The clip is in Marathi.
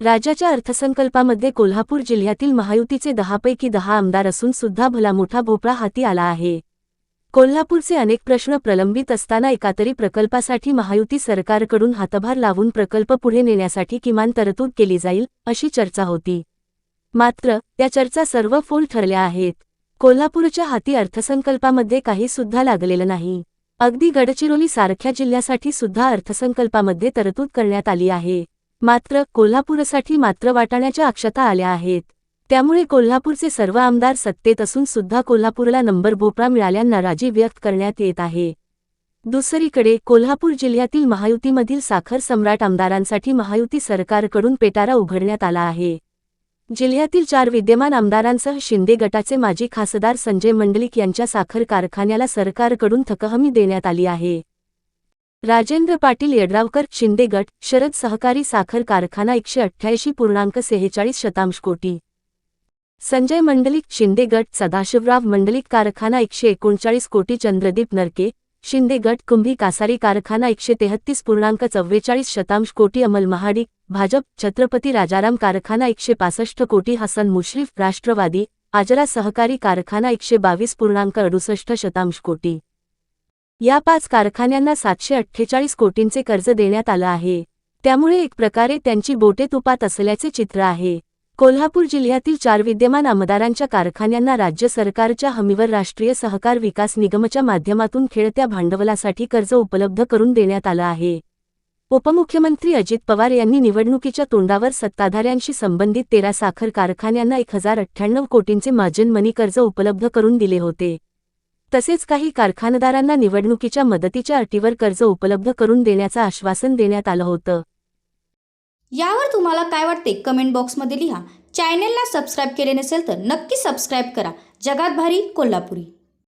राज्याच्या अर्थसंकल्पामध्ये कोल्हापूर जिल्ह्यातील महायुतीचे दहापैकी दहा आमदार असून सुद्धा भला मोठा भोपळा हाती आला आहे. कोल्हापूरचे अनेक प्रश्न प्रलंबित असताना एकातरी प्रकल्पासाठी महायुती सरकारकडून हातभार लावून प्रकल्प पुढे नेण्यासाठी किमान तरतूद केली जाईल अशी चर्चा होती. मात्र त्या चर्चा सर्व फोल ठरल्या आहेत. कोल्हापूरच्या हाती अर्थसंकल्पामध्ये काही सुद्धा लागलेलं नाही. अगदी गडचिरोली सारख्या जिल्ह्यासाठी सुद्धा अर्थसंकल्पामध्ये तरतूद करण्यात आली आहे. मात्र कोल्हापूरसाठी मात्र वाटाण्याच्या अक्षता आल्या आहेत. त्यामुळे कोल्हापूरचे सर्व आमदार सत्तेत असून सुद्धा कोल्हापूरला नंबर भोपळा मिळाल्यांना राजी व्यक्त करण्यात येत आहे. दुसरीकडे कोल्हापूर जिल्ह्यातील महायुतीमधील साखर सम्राट आमदारांसाठी महायुती सरकारकडून पेटारा उघडण्यात आला आहे. जिल्ह्यातील चार विद्यमान आमदारांसह शिंदे गटाचे माजी खासदार संजय मंडलिक यांच्या साखर कारखान्याला सरकारकडून थकहमी देण्यात आली आहे. राजेंद्र पाटील येड्रावकर शिंदे गट शरद सहकारी साखर कारखाना एकशे अठ्ठ्याऐंशी पूर्णांक सेहेचाळीस शतांश कोटी. संजय मंडलिक शिंदे गट सदाशिवराव मंडलिक कारखाना एकशे एकोणचाळीस कोटी चंद्रदीप नरके शिंदे गट कुंभी कासारी कारखाना एकशे तेहत्तीस पूर्णांक चव्वेचाळीस शतांश कोटी अमल महाडिक भाजप छत्रपती राजाराम कारखाना एकशे पासष्ट कोटी हसन मुश्रीफ राष्ट्रवादी आजरा सहकारी कारखाना एकशे बावीस पूर्णांक अडुसष्ट शतांश कोटी. या पाच कारखान्यांना सातशे अठ्ठेचाळीस कोटींचे कर्ज देण्यात आलं आहे. त्यामुळे एक प्रकारे त्यांची बोटे तुपात असल्याचे चित्र आहे. कोल्हापूर जिल्ह्यातील चार विद्यमान आमदारांच्या कारखान्यांना राज्य सरकारच्या हमीवर राष्ट्रीय सहकार विकास निगमच्या माध्यमातून खेळत्या भांडवलासाठी कर्ज उपलब्ध करून देण्यात आलं आहे. उपमुख्यमंत्री अजित पवार यांनी निवडणुकीच्या तोंडावर सत्ताधाऱ्यांशी संबंधित तेरा साखर कारखान्यांना एक हजार अठ्ठ्याण्णव कोटींचे मार्जिन मनी कर्ज उपलब्ध करून दिले होते. तसेच काही कारखानदारांना निवडणुकीच्या मदतीच्या अटीवर कर्ज उपलब्ध करून देण्याचं आश्वासन देण्यात आलं होतं. यावर तुम्हाला काय वाटते? कमेंट बॉक्समध्ये लिहा. चॅनेलला सबस्क्राईब केले नसेल तर नक्की सबस्क्राईब करा. जगात भारी कोल्हापुरी.